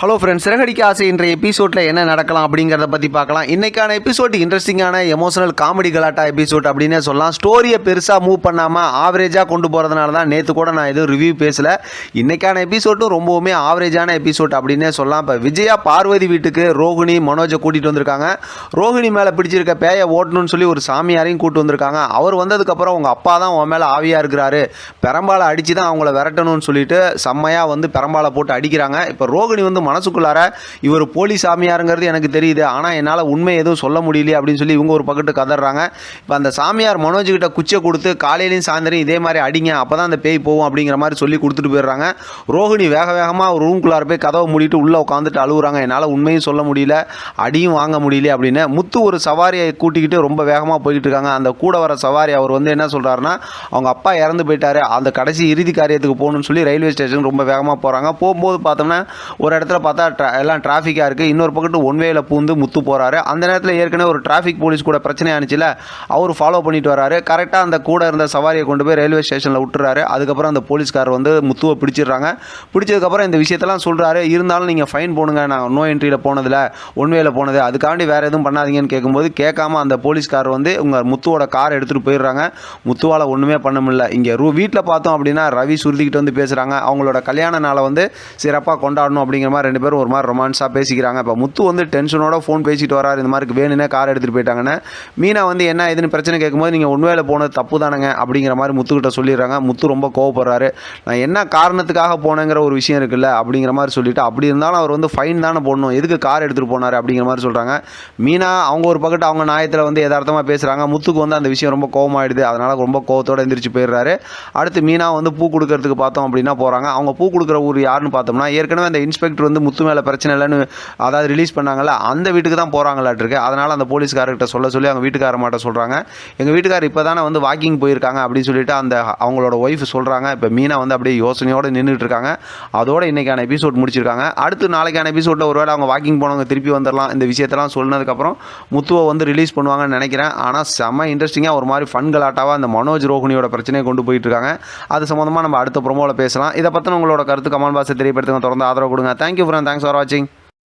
Hello friends Siragadikka ஆசை இன்றைய எபிசோடில் என்ன நடக்கலாம் அப்படிங்கிறத பற்றி பார்க்கலாம். இன்றைக்கான எபிசோட் இன்ட்ரெஸ்டிங்கான எமோஷனல் காமெடி கலாட்டா எபிசோட் அப்படின்னே சொல்லலாம். ஸ்டோரியை பெருசாக மூவ் பண்ணாமல் ஆவரேஜாக கொண்டு போகிறதுனால தான் நேற்று கூட நான் எதுவும் ரிவ்யூ பேசலை. இன்றைக்கான எபிசோட்டும் ரொம்பவுமே ஆவரேஜான எபிசோட் அப்படின்னே சொல்லலாம். இப்போ விஜயா பார்வதி வீட்டுக்கு ரோகிணி மனோஜை கூட்டிகிட்டு வந்திருக்காங்க. ரோகிணி மேலே பிடிச்சிருக்க பேயை ஓட்டணும்னு சொல்லி ஒரு சாமியாரையும் கூட்டு வந்திருக்காங்க. அவர் வந்ததுக்கப்புறம் உங்கள் அப்பா தான் உன் மேலே ஆவியாக இருக்கிறாரு. பெரம்பாலை அடித்து தான் அவங்கள விரட்டணும்னு சொல்லிட்டு செம்மையாக வந்து பெரம்பாலை போட்டு அடிக்கிறாங்க. இப்போ ரோகிணி வந்து மனசுக்குள்ளார இவர் போலி சாமியாருங்கிறது எனக்கு தெரியுது ஆனால் என்னால் உண்மை எதுவும் சொல்ல முடியலையே அப்படின்னு சொல்லி இவங்க ஒரு பக்கத்து கதறாங்க. இப்போ அந்த சாமியார் மனோஜ்கிட்ட குச்சை கொடுத்து காலையிலையும் சாயந்தரம் இதே மாதிரி அடிங்க அப்போ தான் அந்த பேய் போகும் அப்படிங்கிற மாதிரி சொல்லி கொடுத்துட்டு போயிடுறாங்க. ரோகிணி வேக வேகமாக ஒரு ரூம்குள்ளார போய் கதவை மூடிட்டு உள்ளே உட்காந்துட்டு அழுகுறாங்க என்னால் உண்மையும் சொல்ல முடியல அடியும் வாங்க முடியல அப்படின்னு முத்து ஒரு சவாரியை கூட்டிக்கிட்டு ரொம்ப வேகமாக போய்கிட்டு இருக்காங்க. அந்த கூட வர சவாரி அவர் வந்து என்ன சொல்கிறாருன்னா அவங்க அப்பா இறந்து போயிட்டாரு அந்த கடைசி இறுதி காரியத்துக்கு போகணும்னு சொல்லி ரயில்வே ஸ்டேஷன் ரொம்ப வேகமாக போகிறாங்க போகும்போது பார்த்தோம்னா ஒரு இடத்துல பார்த்தா ட்ரா எல்லாம் டிராஃபிக்காக இருக்குது இன்னொரு பக்கத்து ஒன் வேயில் பூந்து முத்து போகிறாரு அந்த நேரத்தில் ஏற்கனவே ஒரு டிராஃபிக் போலீஸ் கூட பிரச்சனை ஆனிச்சுல அவர் ஃபாலோ பண்ணிட்டு வராரு. கரெக்டாக அந்த கூட இருந்த சவாரியை கொண்டு போய் ரயில்வே ஸ்டேஷனில் விட்டுறாரு. அதுக்கப்புறம் அந்த போலீஸ்காரர் வந்து முத்துவை பிடிச்சிடுறாங்க. பிடிச்சதுக்கப்புறம் இந்த விஷயத்தெல்லாம் சொல்கிறாரு இருந்தாலும் நீங்கள் ஃபைன் போடுங்க. நான் நோ என்ட்ரியில் போனதில் ஒன் வேல போனது. அதுக்காண்டி வேறு எதுவும் பண்ணாதீங்கன்னு கேட்கும்போது கேட்காம அந்த போலீஸ்கார் வந்து உங்கள் முத்துவோட கார் எடுத்துகிட்டு போயிடுறாங்க. முத்துவால் ஒன்றுமே பண்ண முடியல. இங்கே ரூ வீட்டில் பார்த்தோம் அப்படின்னா ரவி சுருதிக்கிட்டு வந்து பேசுகிறாங்க அவங்களோட கல்யாண நாளை வந்து சிறப்பாக கொண்டாடணும் அப்படிங்கிற மாதிரி ரெண்டு பேரும் ஒரு மாதிரி ரொமான்ஸாக பேசிக்கிறாங்க. இப்போ முத்து வந்து டென்ஷனோட ஃபோன் பேசிட்டு வராரு. இந்த மாதிரி வேணும்னே கார் எடுத்துகிட்டு போயிட்டாங்கன்னு. மீனா வந்து என்ன ஏதுன்னு பிரச்சனை கேட்கும்போது நீங்கள் உண்மையில போனது தப்பு தானங்க அப்படிங்கிற மாதிரி முத்துக்கிட்ட சொல்லிடுறாங்க. முத்து ரொம்ப கோவப்படுறாரு. நான் என்ன காரணத்துக்காக போனேங்கிற ஒரு விஷயம் இருக்குல்ல அப்படிங்கிற மாதிரி சொல்லிட்டு அப்படி இருந்தாலும் அவர் வந்து ஃபைன் தானே போடணும். எதுக்கு கார் எடுத்துகிட்டு போனார்? அப்படிங்கிற மாதிரி சொல்கிறாங்க மீனா அவங்க ஒரு பக்கத்து அவங்க நாயத்தில் வந்து எதார்த்தமாக பேசுகிறாங்க முத்துக்கு வந்து அந்த விஷயம் ரொம்ப கோவமாயிடுது. அதனால் ரொம்ப கோவத்தோடு எந்திரிச்சு போயிடுறாரு. அடுத்து மீனா வந்து பூ கொடுக்கறதுக்கு பார்த்தோம் அப்படின்னா போகிறாங்க அவங்க பூ கொடுக்குற ஊர் யாருன்னு பார்த்தோம்னா ஏற்கனவே அந்த இன்ஸ்பெக்டர் வந்து முத்து மேலே பிரச்சனை இல்லைன்னு அதாவது ரிலீஸ் பண்ணாங்கல்ல அந்த வீட்டுக்கு தான் போகிறாங்களாட்டிருக்கு அதனால் அந்த போலீஸ்காரர்கிட்ட சொல்ல சொல்லி அவங்க வீட்டுக்கார மாட்ட சொல்கிறாங்க எங்கள் வீட்டுக்காரர் இப்போ தானே வந்து வாக்கிங் போயிருக்காங்க அப்படின்னு சொல்லிட்டு அந்த அவங்களோட ஒய்ஃப் சொல்கிறாங்க இப்போ மீனா வந்து அப்படியே யோசனையோடு நின்றுட்டு இருக்காங்க. அதோட இன்றைக்கான எபிசோட் முடிச்சிருக்காங்க. அடுத்து நாளைக்கான எபிசோடில் ஒருவேளை அவங்க வாக்கிங் போனவங்க திருப்பி வந்துடலாம் இந்த விஷயத்தெல்லாம் சொன்னதுக்கப்புறம் முத்துவை வந்து ரிலீஸ் பண்ணுவாங்கன்னு நினைக்கிறேன். ஆனால் செம்ம இன்ட்ரெஸ்டிங்காக ஒரு மாதிரி ஃபன் கலாட்டாவாக அந்த மனோஜ் ரோஹினியோட பிரச்சனையை கொண்டு போயிட்டு இருக்காங்க. அது சம்மந்தமாக நம்ம அடுத்த ப்ரோமோவில் பேசலாம். இதை பற்றின உங்களோட கருத்து கமல் பாசை தெரியப்படுத்துங்க. தொடர்ந்து ஆதரவு கொடுங்க. தேங்க்யூ ஃப்ரெண்ட் தேங்க்ஸ் ஃபார் வாட்சிங்